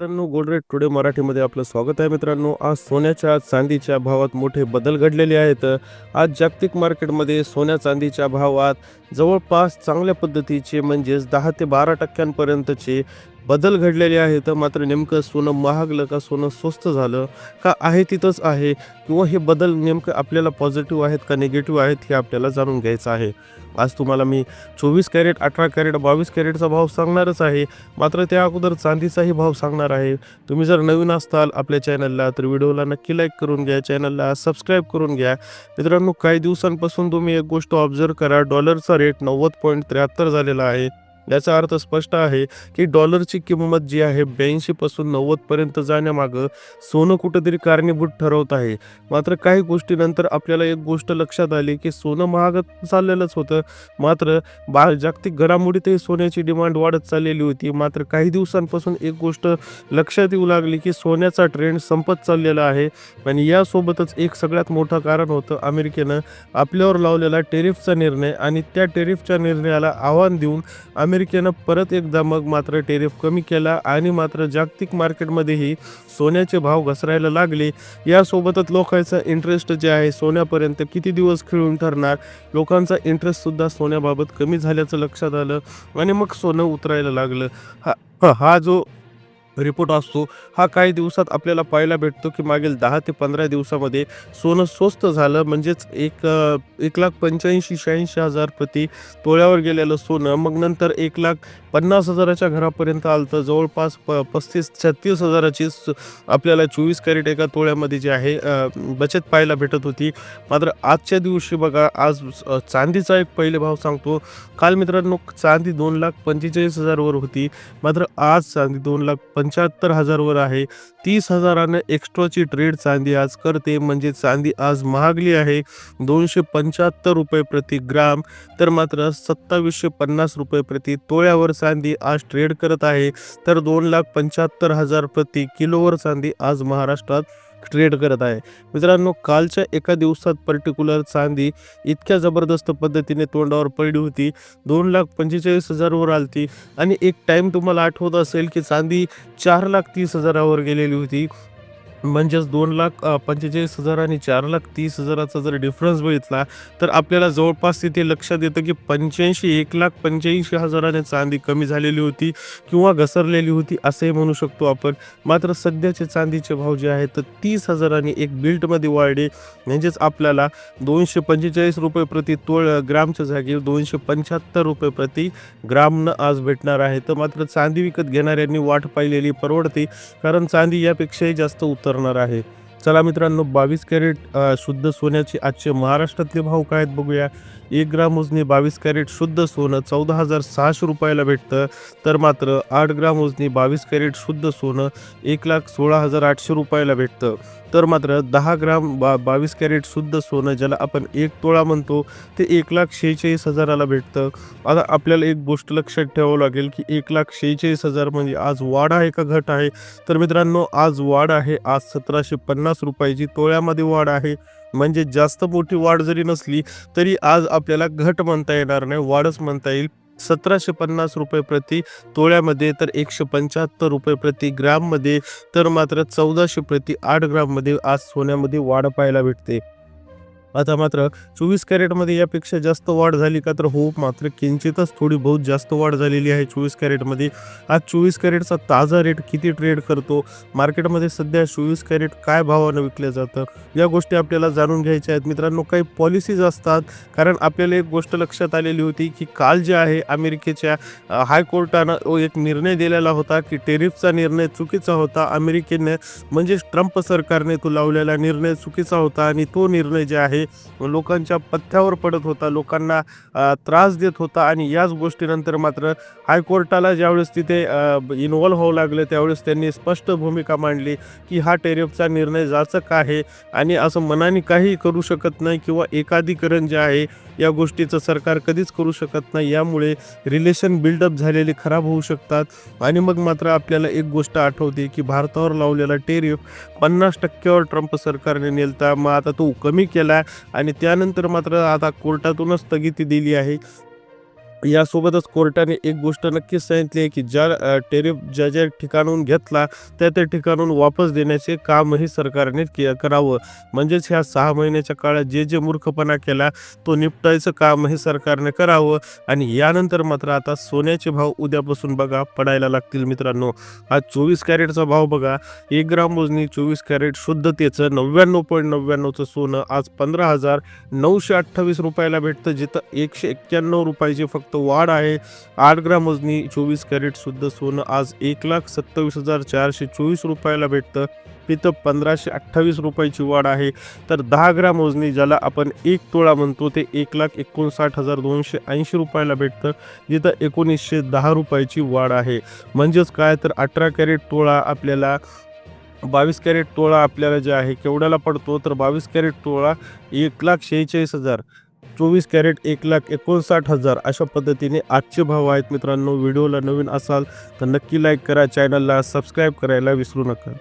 मित्रांनो gold rate today मराठीमध्ये आपलं स्वागत आहे मित्रांनो. आज सोन्याच्या चांदीच्या भावात मोठे बदल घडलेले आहेत. आज जागतिक मार्केटमध्ये सोन्या चांदीच्या भावात जवळपास चांगल्या पद्धतीचे म्हणजेच दहा ते बारा टक्क्यांपर्यंतचे बदल घडलेले आहेत मात्र नेमकं सोनं महागलं का सोनं स्वस्त झालं का आहे तिथंच आहे किंवा हे बदल नेमकं आपल्याला पॉझिटिव्ह आहेत का निगेटिव्ह आहेत हे आपल्याला जाणून घ्यायचं आहे. आज तुम्हाला मी चोवीस कॅरेट अठरा कॅरेट बावीस कॅरेटचा भाव सांगणारच आहे मात्र त्या अगोदर चांदीचाही भाव सांगणार आहे. तुम्ही जर नवीन असताल आपल्या चॅनलला तर व्हिडिओला नक्की लाईक करून घ्या चॅनलला सबस्क्राईब करून घ्या. मित्रांनो काही दिवसांपासून तुम्ही एक गोष्ट ऑब्झर्व करा डॉलरचा रेट नव्वद पॉईंट त्र्याहत्तर झालेला आहे. याचा अर्थ स्पष्ट आहे की डॉलरची किंमत जी आहे ब्याऐंशी पासून नव्वद पर्यंत जाण्यामागं सोनं कुठेतरी कारणीभूत ठरवत आहे. मात्र काही गोष्टीनंतर आपल्याला एक गोष्ट लक्षात आली की सोनं महाग चाललेलंच होतं. मात्र बा जागतिक घडामोडीतही सोन्याची डिमांड वाढत चाललेली होती. मात्र काही दिवसांपासून एक गोष्ट लक्षात येऊ लागली की सोन्याचा ट्रेंड संपत चाललेला आहे आणि यासोबतच एक सगळ्यात मोठं कारण होतं अमेरिकेनं आपल्यावर लावलेला टेरिफचा निर्णय आणि त्या टेरिफच्या निर्णयाला आव्हान देऊन अमेरिकेनं परत एकदा मग मात्र टेरिफ कमी केला आणि मात्र जागतिक मार्केटमध्येही सोन्याचे भाव घसरायला लागले. यासोबतच लोकांचा इंटरेस्ट जे आहे सोन्यापर्यंत किती दिवस खेळून ठरणार? लोकांचा इंटरेस्टसुद्धा सोन्याबाबत कमी झाल्याचं लक्षात आलं आणि मग सोनं उतरायला लागलं. हा हा- हा जो रिपोर्ट असतो. हा काही दिवसात आपल्याला पाहायला भेटतो की मागील दहा ते पंधरा दिवसामध्ये सोनं स्वस्त झालं. म्हणजेच एक एक लाख पंच्याऐंशी शहाऐंशी हजार प्रति तोळ्यावर गेलेलं सोनं. मग नंतर एक लाख पन्नास हजाराच्या घरापर्यंत आलं तर जवळपास प पस्तीस छत्तीस हजाराची आपल्याला चोवीस कॅरेट एका तोळ्यामध्ये जे आहे बचत पाहायला भेटत होती. मात्र आजच्या दिवशी बघा आज चांदीचा एक पहिले भाव सांगतो. काल मित्रांनो चांदी दोन लाख पंचेचाळीस हजारवर होती. मात्र आज चांदी दोन लाख पंच्याहत्तर हजारवर आहे. तीस हजारानं एक्स्ट्राची ट्रेड चांदी आज करते. म्हणजे चांदी आज महागली आहे. दोनशे पंच्याहत्तर रुपये प्रति ग्राम तर मात्र सत्तावीसशे पन्नास रुपये प्रति तोळ्यावर चांदी आज ट्रेड करत आहे. तर दोन लाख पंच्याहत्तर हजार प्रति किलोवर चांदी आज महाराष्ट्रात ट्रेड करत आहे. मित्रांनो कालच्या एका दिवसात पर्टिक्युलर चांदी इतक्या जबरदस्त पद्धतीने तोंडावर पडली होती. दोन लाख पंचेचाळीस हजारवर आलती. आणि एक टाईम तुम्हाला आठवत असेल की चांदी चार लाख तीस हजारावर गेलेली होती. म्हणजेच दोन लाख पंचेचाळीस हजार आणि चार लाख तीस हजाराचा जर डिफरन्स बघितला तर आपल्याला जवळपास तिथे लक्षात येतं की पंच्याऐंशी एक लाख पंच्याऐंशी हजाराने चांदी कमी झालेली होती किंवा घसरलेली होती असंही म्हणू शकतो आपण. मात्र सध्याचे चांदीचे भाव जे आहेत तर तीस हजाराने एक बिल्टमध्ये वाढले. म्हणजेच आपल्याला दोनशे पंचेचाळीस रुपये प्रति तोळ ग्रामच्या जागी दोनशे पंच्याहत्तर रुपये प्रति ग्रामनं आज भेटणार आहे. तर मात्र चांदी विकत घेणाऱ्यांनी वाट पाहिलेली परवडते कारण चांदी यापेक्षाही जास्त उतरणार आहे. चला मित्रांनो बावीस कॅरेट शुद्ध सोन्याचे आजचे महाराष्ट्रातले भाव काय आहेत बघूया. एक ग्राम उजनी बावीस कॅरेट शुद्ध सोनं चौदा हजार सहाशे रुपयाला भेटतं. तर मात्र आठ ग्राम उजनी बावीस कॅरेट शुद्ध सोनं एक लाख सोळा हजार आठशे रुपयाला भेटतं. तर मात्र दहा ग्राम बा बावीस कॅरेट शुद्ध सोनं ज्याला आपण एक तोळा म्हणतो ते एक लाख शेहेचाळीस हजाराला भेटतं. आता आपल्याला एक गोष्ट लक्षात ठेवावं लागेल की एक लाख शेहेचाळीस हजार म्हणजे आज वाढ आहे का घट आहे. तर मित्रांनो आज वाढ आहे आज सतराशे पन्नास पन्नास रुपयाची तोळ्यामध्ये वाढ आहे. म्हणजे जास्त मोठी वाढ जरी नसली तरी आज आपल्याला घट म्हणता येणार नाही वाढच म्हणता येईल. सतराशे पन्नास रुपये प्रति तोळ्यामध्ये तर एकशे पंच्याहत्तर रुपये प्रति ग्राममध्ये तर मात्र चौदाशे प्रति आठ ग्राममध्ये आज सोन्यामध्ये वाढ पाहायला भेटते. आता मात्र चोवीस कॅरेटमध्ये यापेक्षा जास्त वाढ झाली का तर हो मात्र किंचितच थोडी बहुत जास्त वाढ झालेली आहे चोवीस कॅरेटमध्ये. आज चोवीस कॅरेटचा ताजा रेट किती ट्रेड करतो? मार्केटमध्ये सध्या चोवीस कॅरेट काय भावानं विकलं जातं? या गोष्टी आपल्याला जाणून घ्यायच्या आहेत. मित्रांनो काही पॉलिसीज असतात. कारण आपल्याला एक गोष्ट लक्षात आलेली होती की काल जे आहे अमेरिकेच्या हायकोर्टानं एक निर्णय दिलेला होता की टेरिफचा निर्णय चुकीचा होता. अमेरिकेने म्हणजे ट्रम्प सरकारने तो लावलेला निर्णय चुकीचा होता आणि तो निर्णय जे आहे लोकांच्या पथ्यावर पडत होता लोकांना त्रास देत होता आणि याच गोष्टीनंतर मात्र हायकोर्टाला ज्यावेळेस तिथे इन्व्हॉल्व्ह होऊ लागलं त्यावेळेस त्यांनी स्पष्ट भूमिका मांडली की हा टेरिफचा निर्णय जाचक आहे आणि असं मनाने काही करू शकत नाही किंवा एकाधिकरण जे आहे या गोष्टीचं सरकार कधीच करू शकत नाही. यामुळे रिलेशन बिल्डअप झालेले खराब होऊ शकतात आणि मग मात्र आपल्याला एक गोष्ट आठवते की भारतावर लावलेला टेरिफ पन्नास टक्क्यावर ट्रम्प सरकारने नेलता. मग आता तो कमी केला. आणि त्यानंतर मात्र आता कोर्टातूनच स्थगिती दिली आहे. यासोबतच कोर्टाने एक गोष्ट नक्कीच सांगितली आहे की ज्या टेरिफ ज्या ज्या ठिकाणून घेतला त्या त्या ठिकाणून वापस देण्याचे कामही सरकारने के करावं. म्हणजेच ह्या सहा महिन्याच्या काळात जे जे मूर्खपणा केला तो निपटायचं कामही सरकारने करावं. आणि यानंतर मात्र आता सोन्याचे भाव उद्यापासून बघा पडायला लागतील मित्रांनो. आज चोवीस कॅरेटचा भाव बघा. एक ग्राम मोजणी चोवीस कॅरेट शुद्धतेचं नव्याण्णव पॉईंट नव्याण्णवचं सोनं. आज पंधरा हजार नऊशे अठ्ठावीस रुपयाला भेटतं जिथं एकशे एक्क्याण्णव रुपयाचे फक्त वाढ आहे. आठ ग्राम मोजणी चोवीस कॅरेट शुद्ध सोनं आज एक लाख सत्तावीस हजार चारशे चोवीस रुपयाला भेटतं. तिथं पंधराशे अठ्ठावीस रुपयाची वाढ आहे. तर दहा ग्राम मोजणी ज्याला आपण एक तोळा म्हणतो ते एक लाख एकोणसाठ हजार दोनशे ऐंशी रुपयाला भेटतं. जिथं एकोणीसशे दहा रुपयाची वाढ आहे. म्हणजेच काय? तर अठरा कॅरेट तोळा आपल्याला बावीस कॅरेट तोळा आपल्याला जे आहे केवढ्याला पडतो? तर बावीस कॅरेट तोळा एक लाख शेहेचाळीस हजार. चोवीस कॅरेट एक लाख एकोणसाठ हजार अशा पद्धतीने आजचे भाव आहेत मित्रांनो. व्हिडिओला नवीन असाल तर नक्की लाईक करा. चॅनलला सबस्क्राईब करायला विसरू नका.